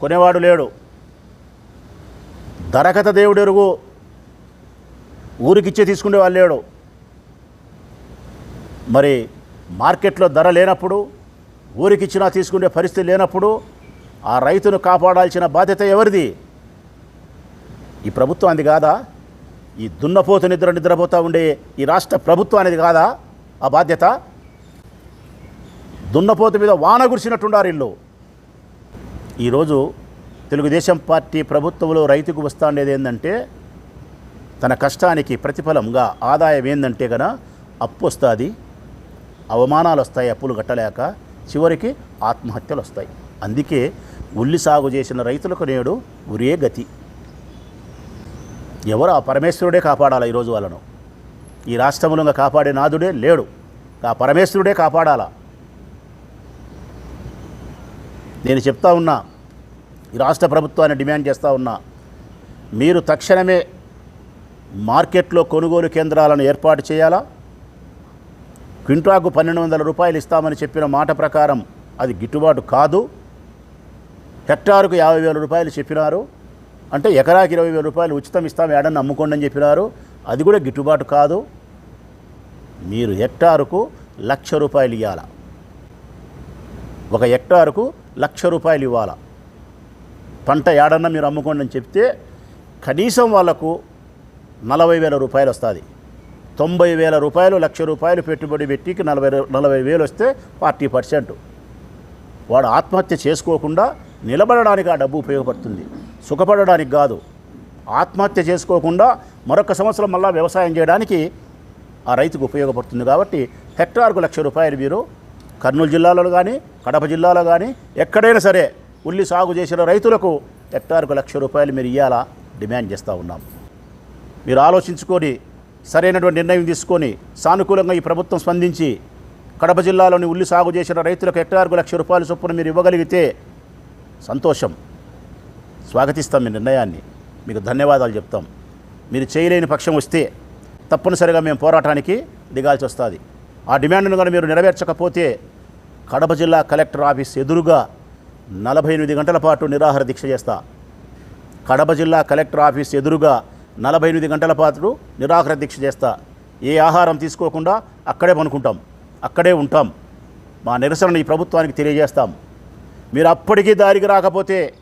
కొనేవాడు లేడు. దరకత దేవుడెరుగు ఊరికిచ్చే తీసుకునేవాడు లేడు. మరి మార్కెట్లో ధర లేనప్పుడు ఊరికిచ్చినా తీసుకునే పరిస్థితి లేనప్పుడు ఆ రైతును కాపాడాల్సిన బాధ్యత ఎవరిది? ఈ ప్రభుత్వం అది కాదా? ఈ దున్నపోతు నిద్ర నిద్రపోతూ ఉండే ఈ రాష్ట్ర ప్రభుత్వం అనేది కాదా ఆ బాధ్యత? దున్నపోతు మీద వాన కురిసినట్టుండారు ఇల్లు. ఈరోజు తెలుగుదేశం పార్టీ ప్రభుత్వంలో రైతుకు వస్తాండేది ఏంటంటే తన కష్టానికి ప్రతిఫలంగా ఆదాయం ఏందంటే గన అప్పు వస్తుంది అవమానాలు వస్తాయి అప్పులు కట్టలేక చివరికి ఆత్మహత్యలు వస్తాయి. అందుకే ఉల్లి సాగు చేసిన రైతులకు నేడు ఉరే గతి. ఎవరు ఆ పరమేశ్వరుడే కాపాడాలా ఈరోజు వాళ్ళను? ఈ రాష్ట్రంలో కాపాడే నాదుడే లేడు. ఆ పరమేశ్వరుడే కాపాడాలా? నేను చెప్తా ఉన్నా రాష్ట్ర ప్రభుత్వాన్ని డిమాండ్ చేస్తూ ఉన్నా మీరు తక్షణమే మార్కెట్లో కొనుగోలు కేంద్రాలను ఏర్పాటు చేయాలా? క్వింటాకు పన్నెండు వందల రూపాయలు ఇస్తామని చెప్పిన మాట ప్రకారం అది గిట్టుబాటు కాదు. హెక్టారుకు యాభై వేల రూపాయలు చెప్పినారు. అంటే ఎకరాకి ఇరవై వేల రూపాయలు ఉచితం ఇస్తాం ఏడన్నా అమ్ముకోండి అని చెప్పినారు. అది కూడా గిట్టుబాటు కాదు. మీరు హెక్టారుకు లక్ష రూపాయలు ఇవ్వాల ఒక హెక్టారుకు లక్ష రూపాయలు ఇవ్వాల? పంట ఏడన్నా మీరు అమ్ముకోండి అని చెప్తే కనీసం వాళ్ళకు నలభై వేల రూపాయలు వస్తుంది. తొంభై వేల రూపాయలు లక్ష రూపాయలు పెట్టుబడి పెట్టికి నలభై నలభై వేలు వస్తే ఫార్టీ పర్సెంట్. వాడు ఆత్మహత్య చేసుకోకుండా నిలబడడానికి ఆ డబ్బు ఉపయోగపడుతుంది. సుఖపడడానికి కాదు. ఆత్మహత్య చేసుకోకుండా మరొక సంవత్సరం మళ్ళా వ్యవసాయం చేయడానికి ఆ రైతుకు ఉపయోగపడుతుంది కాబట్టి హెక్టార్కు లక్ష రూపాయలు మీరు కర్నూలు జిల్లాలో కానీ కడప జిల్లాలో కానీ ఎక్కడైనా సరే ఉల్లి సాగు చేసిన రైతులకు హెక్టార్కు లక్ష రూపాయలు మీరు ఇవ్వాలా డిమాండ్ చేస్తూ ఉన్నాం. మీరు ఆలోచించుకొని సరైనటువంటి నిర్ణయం తీసుకొని సానుకూలంగా ఈ ప్రభుత్వం స్పందించి కడప జిల్లాలోని ఉల్లి సాగు చేసిన రైతులకు హెక్టార్కు లక్ష రూపాయల చొప్పున మీరు ఇవ్వగలిగితే సంతోషం. స్వాగతిస్తాం మీ నిర్ణయాన్ని. మీకు ధన్యవాదాలు చెప్తాం. మీరు చేయలేని పక్షం వస్తే తప్పనిసరిగా మేము పోరాటానికి దిగాల్సి వస్తుంది. ఆ డిమాండ్ను కనుక మీరు నెరవేర్చకపోతే కడప జిల్లా కలెక్టర్ ఆఫీస్ ఎదురుగా నలభై ఎనిమిది గంటల పాటు నిరాహార దీక్ష చేస్తా. కడప జిల్లా కలెక్టర్ ఆఫీస్ ఎదురుగా నలభై ఎనిమిది గంటల పాటు నిరాహార దీక్ష చేస్తా. ఏ ఆహారం తీసుకోకుండా అక్కడే పనుకుంటాం. అక్కడే ఉంటాం. మా నిరసనను ఈ ప్రభుత్వానికి తెలియజేస్తాం. మీరు అప్పటికీ దారికి రాకపోతే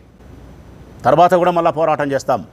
తర్వాత కూడా మళ్ళీ పోరాటం చేస్తాం.